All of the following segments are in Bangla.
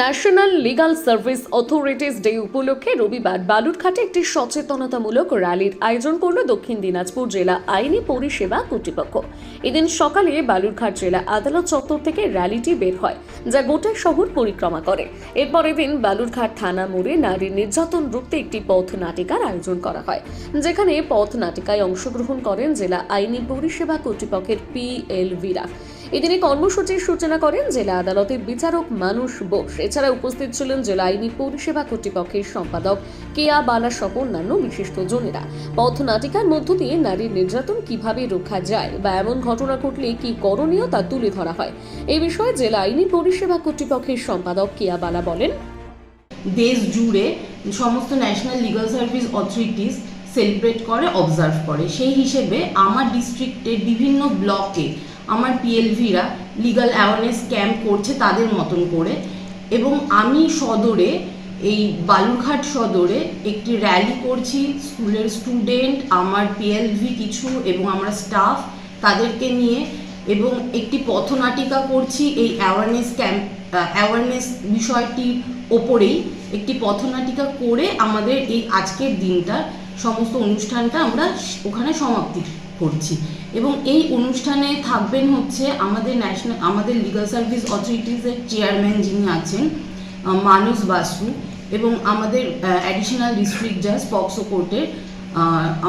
National Legal Service Authorities Day উপলক্ষে রবিবার বালুরঘাটে একটি সচেতনতামূলক র্যালির আয়োজন করল দক্ষিণ দিনাজপুর জেলা আইনি পরিষেবা কর্তৃপক্ষ। এদিন সকালে বালুরঘাট জেলা আদালত চত্বর থেকে র্যালিটি বের হয়, যা গোটা শহর পরিক্রমা করে। এরপর এদিন বালুরঘাট থানা মোড়ে নারীর নির্যাতন রুখতে একটি পথ নাটিকার আয়োজন করা হয়, যেখানে পথ নাটিকায় অংশগ্রহণ করেন জেলা আইনি পরিষেবা কর্তৃপক্ষের পিএলভিরা এদিনে কর্মসূচির সূচনা করেন জেলা আদালতের বিচারক মানুষ বোস। এছাড়া উপস্থিত ছিলেন জেলা আইনি পরিষেবা কর্তৃপক্ষের সম্পাদক কেয়া বালা সহ অন্যান্য বিশিষ্ট জনেরা। পথ নাটিকার মধ্য দিয়ে নারীর নির্যাতন কীভাবে রক্ষা যায় বা এমন ঘটনা ঘটলে কি করণীয় তা তুলে ধরা হয়। এই বিষয়ে জেলা আইনি পরিষেবা কর্তৃপক্ষের সম্পাদক কেয়া বালা বলেন, দেশ জুড়ে সমস্ত national legal service authorities celebrate করে অবজার্ভ করে। সেই হিসেবে আমার ডিস্ট্রিক্টের বিভিন্ন ব্লকে আমার পিএলভিরা লিগাল অ্যাওয়ারনেস ক্যাম্প করছে তাদের মতন করে। এবং আমি সদরে, এই বালুরঘাট সদরে একটি র্যালি করছি, স্কুলের স্টুডেন্ট আমার পিএলভি কিছু এবং আমরা স্টাফ তাদেরকে নিয়ে। এবং একটি পথনাটিকা করছি এই অ্যাওয়ারনেস ক্যাম্প অ্যাওয়ারনেস বিষয়টির ওপরেই। একটি পথনাটিকা করে আমাদের এই আজকের দিনটা সমস্ত অনুষ্ঠানটা আমরা ওখানে সমাপ্তি করছি। এবং এই অনুষ্ঠানে থাকবেন হচ্ছে আমাদের ন্যাশনাল আমাদের লিগাল সার্ভিস অথরিটিসের চেয়ারম্যান যিনি আছেন মানস বাসু এবং আমাদের অ্যাডিশনাল ডিস্ট্রিক্ট জাজ পক্সো কোর্টের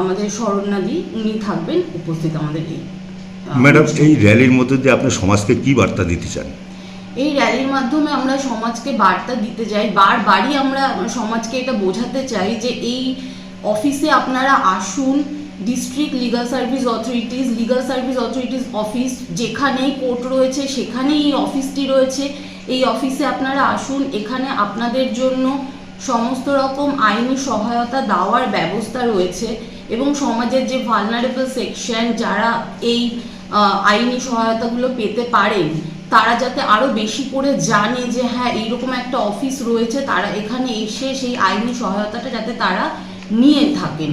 আমাদের শরণাদি উনি থাকবেন উপস্থিত আমাদের এই ম্যাডাম এই র্যালির মধ্যে দিয়ে আপনি সমাজকে কি বার্তা দিতে চান? এই র্যালির মাধ্যমে আমরা সমাজকে বার্তা দিতে চাই। বারবারই আমরা সমাজকে এটা বোঝাতে চাই যে এই অফিসে আপনারা আসুন district legal service authorities legal service authorities office যেখানেই কোর্ট রয়েছে, সেখানেই এই অফিসটি রয়েছে। এই অফিসে আপনারা আসুন, এখানে আপনাদের জন্য সমস্ত রকম আইনি সহায়তা দেওয়ার ব্যবস্থা রয়েছে এবং সমাজের যে ভালনারেবল সেকশন যারা এই আইনি সহায়তাগুলো পেতে পারেন, তারা যাতে আরও বেশি করে জানে যে হ্যাঁ এইরকম একটা অফিস রয়েছে, তারা এখানে এসে সেই আইনি সহায়তাটা যাতে তারা নিয়ে থাকেন।